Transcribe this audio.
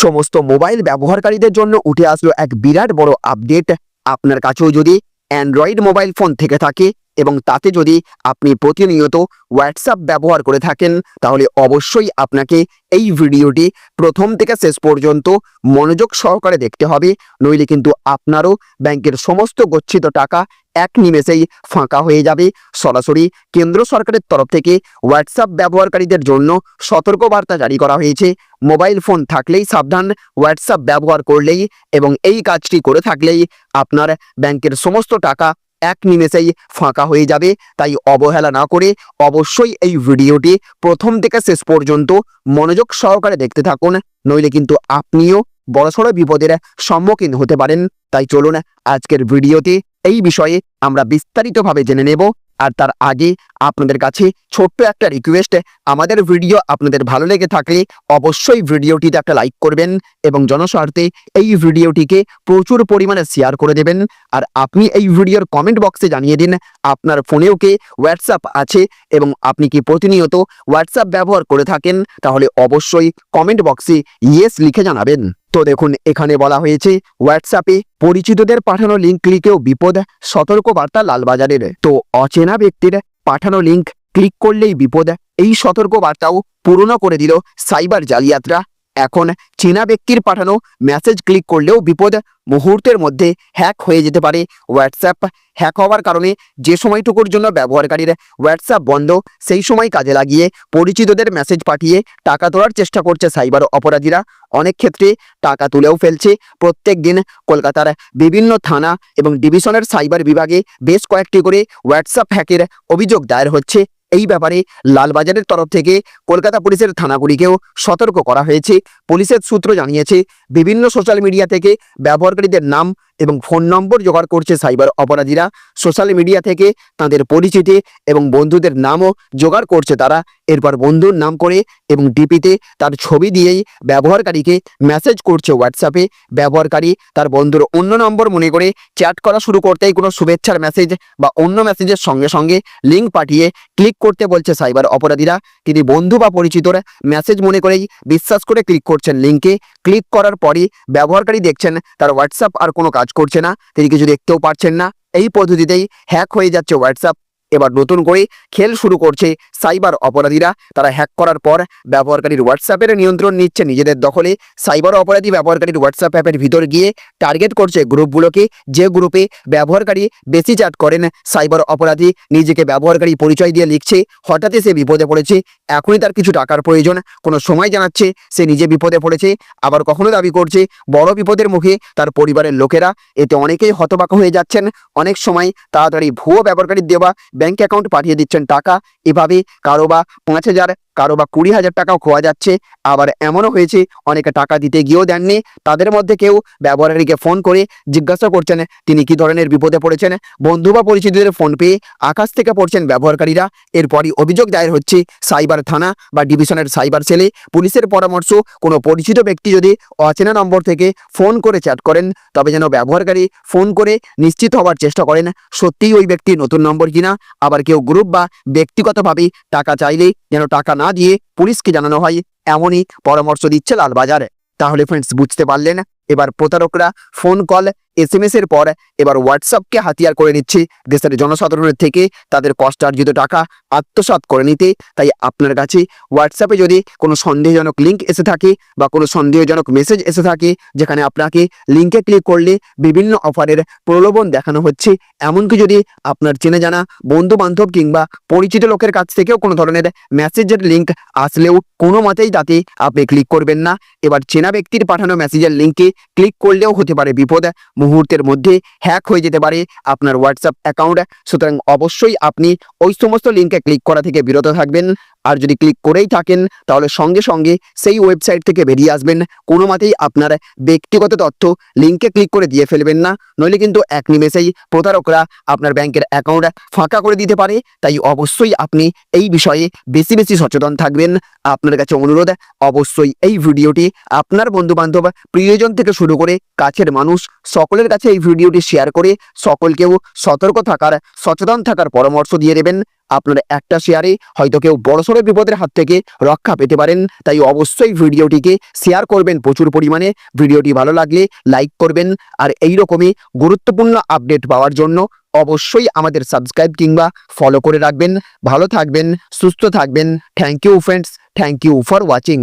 সমস্ত মোবাইল ব্যবহারকারীদের জন্য উঠে আসলো এক বিরাট বড় আপডেট আপনার কাছেও যদি অ্যান্ড্রয়েড মোবাইল ফোন থেকে থাকে এবং তাতে যদি আপনি প্রতিনিয়ত হোয়াটসঅ্যাপ ব্যবহার করে থাকেন, তাহলে অবশ্যই আপনাকে এই ভিডিওটি প্রথম থেকে শেষ পর্যন্ত মনোযোগ সহকারে দেখতে হবে। নইলে কিন্তু আপনারও ব্যাংকের সমস্ত গচ্ছিত টাকা এক নিমেষেই ফাঁকা হয়ে যাবে। সরাসরি কেন্দ্র সরকারের তরফ থেকে হোয়াটসঅ্যাপ ব্যবহারকারীদের জন্য সতর্কবার্তা জারি করা হয়েছে। মোবাইল ফোন থাকলেই সাবধান হোয়াটসঅ্যাপ ব্যবহার করলেই এবং এই কাজটি করে থাকলেই আপনার ব্যাংকের সমস্ত টাকা এক নিমেষেই ফাঁকা হয়ে যাবে। তাই অবহেলা না করে অবশ্যই এই ভিডিওটি প্রথম থেকে শেষ পর্যন্ত মনোযোগ সহকারে দেখতে থাকুন, নইলে কিন্তু আপনিও বড়সড় বিপদের সম্মুখীন হতে পারেন। তাই চলুন আজকের ভিডিওতে এই বিষয়ে আমরা বিস্তারিতভাবে জেনে নেব। আর তার আগে আপনাদের কাছে ছোট্ট একটা রিকোয়েস্ট আমাদের ভিডিও আপনাদের ভালো লেগে থাকলে অবশ্যই ভিডিওটিতে একটা লাইক করবেন এবং জনস্বার্থে এই ভিডিওটিকে প্রচুর পরিমাণে শেয়ার করে দেবেন। আর আপনি এই ভিডিওর কমেন্ট বক্সে জানিয়ে দিন, আপনার ফোনেও কে হোয়াটসঅ্যাপ আছে এবং আপনি কি প্রতিনিয়ত হোয়াটসঅ্যাপ ব্যবহার করে থাকেন, তাহলে অবশ্যই কমেন্ট বক্সে ইয়েস লিখে জানাবেন। তো দেখুন, এখানে বলা হয়েছে হোয়াটসঅ্যাপে পরিচিতদের পাঠানো লিঙ্ক ক্লিকেও বিপদ, সতর্কবার্তা লালবাজারের। তো অচেনা ব্যক্তির পাঠানো লিঙ্ক ক্লিক করলেই বিপদ, এই সতর্কবার্তাও পূরণ করে দিল সাইবার জালিয়াতরা। এখন চীনা ব্যক্তির পাঠানো মেসেজ ক্লিক করলেও বিপদ মুহূর্তের মধ্যে হ্যাক হয়ে যেতে পারে। হোয়াটসঅ্যাপ হ্যাক হওয়ার কারণে যে সময়টুকুর জন্য ব্যবহারকারীর হোয়াটসঅ্যাপ বন্ধ, সেই সময় কাজে লাগিয়ে পরিচিতদের মেসেজ পাঠিয়ে টাকা তোলার চেষ্টা করছে সাইবার অপরাধীরা। অনেক ক্ষেত্রে টাকা তুলেও ফেলছে। প্রত্যেক দিন কলকাতার বিভিন্ন থানা এবং ডিভিশনের সাইবার বিভাগে বেশ কয়েকটি করে হোয়াটসঅ্যাপ হ্যাকের অভিযোগ দায়ের হচ্ছে। এই ব্যাপারে লালবাজারের তরফ থেকে কলকাতা পুলিশের থানাগুলিকেও সতর্ক করা হয়েছে। পুলিশের সূত্র জানিয়েছে, বিভিন্ন সোশ্যাল মিডিয়া থেকে ব্যবহারকারীদের নাম এবং ফোন নম্বর জোগাড় করছে সাইবার অপরাধীরা। সোশ্যাল মিডিয়া থেকে তাদের পরিচিতি এবং বন্ধুদের নামও জোগাড় করছে তারা। এরপর বন্ধুর নাম করে এবং ডিপিতে তার ছবি দিয়েই ব্যবহারকারীকে মেসেজ করছে হোয়াটসঅ্যাপে ব্যবহারকারী তার বন্ধুর অন্য নম্বর মনে করে চ্যাট করা শুরু করতেই কোনো শুভেচ্ছার মেসেজ বা অন্য মেসেজের সঙ্গে সঙ্গে লিঙ্ক পাঠিয়ে ক্লিক করতে বলছে সাইবার অপরাধীরা। তিনি বন্ধু বা পরিচিতর মেসেজ মনে করেই বিশ্বাস করে ক্লিক করছেন লিঙ্কে ক্লিক করার পরই ব্যবহারকারী দেখছেন তার হোয়াটসঅ্যাপ আর কোনো কাজ করছে না তিনি কিছু দেখতেও পারছেন না। এই পদ্ধতিতেই হ্যাক হয়ে যাচ্ছে হোয়াটসঅ্যাপ এবার নতুন করে খেল শুরু করছে সাইবার অপরাধীরা। তারা হ্যাক করার পর ব্যবহারকারীর হোয়াটসঅ্যাপের নিয়ন্ত্রণ নিচ্ছে নিজেদের দখলে। সাইবার অপরাধী ব্যবহারকারীর হোয়াটসঅ্যাপ অ্যাপের ভিতর গিয়ে টার্গেট করছে গ্রুপগুলোকে। যে গ্রুপে ব্যবহারকারী বেশি চ্যাট করেন, সাইবার অপরাধী নিজেকে ব্যবহারকারী পরিচয় দিয়ে লিখছে, হঠাৎই সে বিপদে পড়েছে, এখনই তার কিছু টাকার প্রয়োজন, কোনো সময় জানাচ্ছে, সে নিজে বিপদে পড়েছে, আবার কখনো দাবি করছে, বড় বিপদের মুখে তার পরিবারের লোকেরা, এতে অনেকেই হতবাক হয়ে যাচ্ছেন, অনেক সময় তাড়াতাড়ি ভুয়ো ব্যবহারকারীর দেওয়া ব্যাংক অ্যাকাউন্ট পাঠিয়ে দিচ্ছেন টাকা। এভাবে কারও বা পাঁচ হাজার কারও বা কুড়ি হাজার টাকাও খোয়া যাচ্ছে। আবার এমনও হয়েছে, অনেকে টাকা দিতে গিয়েও দেননি। তাদের মধ্যে কেউ ব্যবহারকারীকে ফোন করে জিজ্ঞাসা করছেন, তিনি কি ধরনের বিপদে পড়েছেন? বন্ধু বা পরিচিতদের ফোন পেয়ে আকাশ থেকে পড়ছেন ব্যবহারকারীরা। এরপরই অভিযোগ দায়ের হচ্ছে, সাইবার থানা বা ডিভিশনের সাইবার সেলে পুলিশের পরামর্শ, কোনো পরিচিত ব্যক্তি যদি অচেনা নম্বর থেকে ফোন করে চ্যাট করেন, তবে যেন ব্যবহারকারী ফোন করে নিশ্চিত হওয়ার চেষ্টা করেন। সত্যিই ওই ব্যক্তি নতুন নম্বর কিনা? আবার কেউ গ্রুপ বা ব্যক্তিগতভাবে টাকা চাইলে যেন টাকা না দিয়ে পুলিশকে জানানো হয়, এমনই পরামর্শ দিচ্ছে লালবাজার। তাহলে ফ্রেন্ডস বুঝতে পারলেন? এবার প্রতারকরা ফোন কল এস এর পর এবার হোয়াটসঅ্যাপকে হাতিয়ার করে নিচ্ছে। দেশের জনসাধারণের থেকে তাদের কষ্টার্জিত টাকা আত্মসাৎ করে নিতে। তাই আপনার কাছে হোয়াটসঅ্যাপে যদি কোনো সন্দেহজনক লিঙ্ক এসে থাকে বা কোনো সন্দেহজনক মেসেজ এসে থাকে, যেখানে আপনাকে লিঙ্কে ক্লিক করলে বিভিন্ন অফারের প্রলোভন দেখানো হচ্ছে। এমনকি যদি আপনার চেনে জানা বন্ধু বান্ধব কিংবা পরিচিত লোকের কাছ থেকেও কোনো ধরনের মেসেজের লিঙ্ক আসলেও কোনো মতেই তাতে আপনি ক্লিক করবেন না। এবার চেনা ব্যক্তির পাঠানো মেসেজের লিঙ্কে ক্লিক করলেও হতে পারে বিপদ। মুহূর্তের মধ্যে হ্যাক হয়ে যেতে পারে আপনার হোয়াটসঅ্যাপ অ্যাকাউন্ট সুতরাং অবশ্যই আপনি ওই সমস্ত লিঙ্কে ক্লিক করা থেকে বিরত থাকবেন। আর যদি ক্লিক করেই থাকেন, তাহলে সঙ্গে সঙ্গে সেই ওয়েবসাইট থেকে বেরিয়ে আসবেন। কোনো মতেই আপনার ব্যক্তিগত তথ্য লিঙ্কে ক্লিক করে দিয়ে ফেলবেন না। নইলে কিন্তু এক নিমেষেই প্রতারকরা আপনার ব্যাংকের অ্যাকাউন্ট ফাঁকা করে দিতে পারে। তাই অবশ্যই আপনি এই বিষয়ে বেশি বেশি সচেতন থাকবেন। আপনার কাছে অনুরোধ, অবশ্যই এই ভিডিওটি আপনার বন্ধু বান্ধব প্রিয়জন থেকে শুরু করে কাছের মানুষ, সকলের কাছে এই ভিডিওটি শেয়ার করে, সকলকেও সতর্ক থাকার, সচেতন থাকার পরামর্শ দিয়ে দেবেন। আপনার একটা শেয়ারে হয়তো কেউ বড়সড় বিপদের হাত থেকে রক্ষা পেতে পারেন। তাই অবশ্যই ভিডিওটিকে শেয়ার করবেন প্রচুর পরিমাণে। ভিডিওটি ভালো লাগলে লাইক করবেন। আর এই রকমই গুরুত্বপূর্ণ আপডেট পাওয়ার জন্য অবশ্যই আমাদের সাবস্ক্রাইব কিংবা ফলো করে রাখবেন। ভালো থাকবেন, সুস্থ থাকবেন। Thank you friends thank you for watching